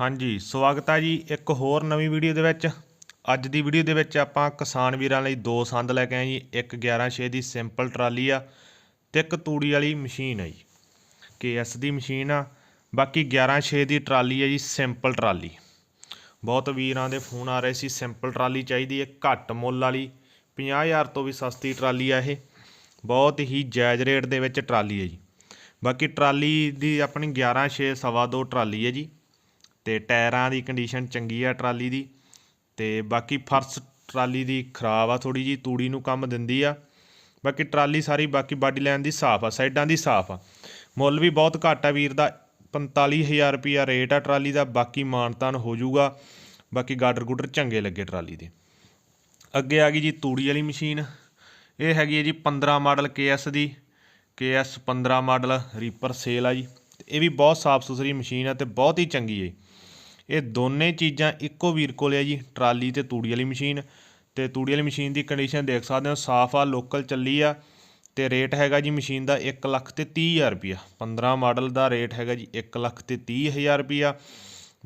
ਹਾਂਜੀ, ਸਵਾਗਤ ਆ ਜੀ ਇੱਕ ਹੋਰ ਨਵੀਂ ਵੀਡੀਓ ਦੇ ਵਿੱਚ। ਅੱਜ ਦੀ ਵੀਡੀਓ ਦੇ ਵਿੱਚ ਆਪਾਂ ਕਿਸਾਨ ਵੀਰਾਂ ਲਈ ਦੋ ਸੰਦ ਲੈ ਕੇ ਆਏ ਜੀ। ਇੱਕ 11 ਦੀ ਸਿੰਪਲ ਟਰਾਲੀ ਆ ਤੇ ਇੱਕ ਤੂੜੀ ਵਾਲੀ ਮਸ਼ੀਨ ਹੈ ਜੀ। ਕੇਐਸ ਦੀ ਮਸ਼ੀਨ ਆ। ਬਾਕੀ 11 ਦੀ ਟਰਾਲੀ ਹੈ ਜੀ, ਸਿੰਪਲ ਟਰਾਲੀ। ਬਹੁਤ ਵੀਰਾਂ ਦੇ ਫੋਨ ਆ ਰਹੇ ਸੀ, ਸਿੰਪਲ ਟਰਾਲੀ ਚਾਹੀਦੀ ਹੈ ਘੱਟ ਮੁੱਲ ਵਾਲੀ 50000 ਤੋਂ ਵੀ ਸਸਤੀ ਟਰਾਲੀ ਆ ਇਹ। ਬਹੁਤ ਹੀ ਜਾਇਜ਼ ਰੇਟ ਦੇ ਵਿੱਚ ਟਰਾਲੀ ਹੈ ਜੀ। ਬਾਕੀ ਟਰਾਲੀ ਦੀ ਆਪਣੀ 11 6 ਸਵਾ ਦੋ ਟਰਾਲੀ ਹੈ ਜੀ। ਤੇ ਟਾਇਰਾਂ ਦੀ ਕੰਡੀਸ਼ਨ ਚੰਗੀ ਆ ਟਰਾਲੀ ਦੀ ਤੇ ਬਾਕੀ ਫਰਸ਼ ਟਰਾਲੀ ਦੀ ਖਰਾਬ ਆ ਥੋੜੀ ਜੀ ਤੂੜੀ ਨੂੰ ਕੰਮ ਦਿੰਦੀ ਆ। ਬਾਕੀ ਟਰਾਲੀ ਸਾਰੀ ਬਾਕੀ ਬਾਡੀ ਲਾਈਨ ਦੀ ਸਾਫ਼ ਆ, ਸਾਈਡਾਂ ਦੀ ਸਾਫ਼ ਆ। ਮੁੱਲ ਵੀ ਬਹੁਤ ਘੱਟ ਆ ਵੀਰ ਦਾ 45000 ਰੁਪਿਆ ਰੇਟ ਆ ਟਰਾਲੀ ਦਾ, ਬਾਕੀ ਮਾਨਤਾਨ ਹੋ ਜਾਊਗਾ। ਬਾਕੀ ਗਾਡਰ ਗੁਡਰ ਚੰਗੇ ਲੱਗੇ ਟਰਾਲੀ ਦੇ। ਅੱਗੇ ਆ ਗਈ ਜੀ ਤੂੜੀ ਵਾਲੀ ਮਸ਼ੀਨ, ਇਹ ਹੈਗੀ ਹੈ ਜੀ 15 ਮਾਡਲ KS ਦੀ KS 15 ਮਾਡਲ, ਰੀਪਰ ਸੇਲ ਆ ਜੀ। ਤੇ ਇਹ ਵੀ ਬਹੁਤ ਸਾਫ਼ ਸੁਥਰੀ ਮਸ਼ੀਨ ਆ ਤੇ ਬਹੁਤ ਹੀ ਚੰਗੀ ਹੈ ਇਹ ਦੋਨੇ ਚੀਜ਼ਾਂ ਇੱਕੋ ਵੀਰ ਕੋਲ ਆ ਜੀ, ਟਰਾਲੀ ਤੇ ਤੂੜੀ ਵਾਲੀ ਮਸ਼ੀਨ। ਤੇ ਤੂੜੀ ਵਾਲੀ ਮਸ਼ੀਨ ਦੀ ਕੰਡੀਸ਼ਨ ਦੇਖ ਸਕਦੇ ਹੋ, ਸਾਫ਼ ਆ ਲੋਕਲ ਚੱਲੀ ਆ। ਤੇ ਰੇਟ ਹੈਗਾ ਜੀ ਮਸ਼ੀਨ ਦਾ 1 ਲੱਖ ਤੇ 30000 ਰੁਪਿਆ 15 ਮਾਡਲ ਦਾ ਰੇਟ ਹੈਗਾ ਜੀ 1 ਲੱਖ ਤੇ 30000 ਰੁਪਿਆ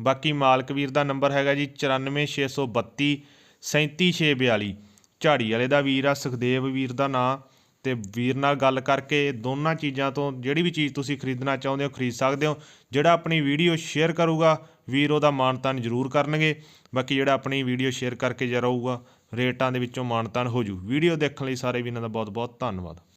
ਬਾਕੀ ਮਾਲਕ ਵੀਰ ਦਾ ਨੰਬਰ ਹੈਗਾ ਜੀ 94632 37642 ਝਾੜੀ ਵਾਲੇ ਦਾ ਵੀਰ ਆ, ਸੁਖਦੇਵ ਵੀਰ ਦਾ ਨਾਂ। ਤੇ ਵੀਰ ਨਾਲ ਗੱਲ ਕਰਕੇ ਦੋਨਾਂ ਚੀਜ਼ਾਂ ਤੋਂ ਜਿਹੜੀ ਵੀ ਚੀਜ਼ ਤੁਸੀਂ ਖਰੀਦਣਾ ਚਾਹੁੰਦੇ ਹੋ, ਖਰੀਦ ਸਕਦੇ ਹੋ। ਜਿਹੜਾ ਆਪਣੀ ਵੀਡੀਓ ਸ਼ੇਅਰ ਕਰੂਗਾ, ਵੀਰ ਉਹਦਾ ਮਾਨਤਾਨ ਜ਼ਰੂਰ ਕਰਨਗੇ। ਬਾਕੀ ਜਿਹੜਾ ਆਪਣੀ ਵੀਡੀਓ ਸ਼ੇਅਰ ਕਰਕੇ ਜਾ ਰਹੂਗਾ, ਰੇਟਾਂ ਦੇ ਵਿੱਚੋਂ ਮਾਨਤਾਨ ਹੋ ਜੂ। ਵੀਡੀਓ ਦੇਖਣ ਲਈ ਸਾਰੇ ਵੀਰਾਂ ਦਾ ਬਹੁਤ ਬਹੁਤ ਧੰਨਵਾਦ।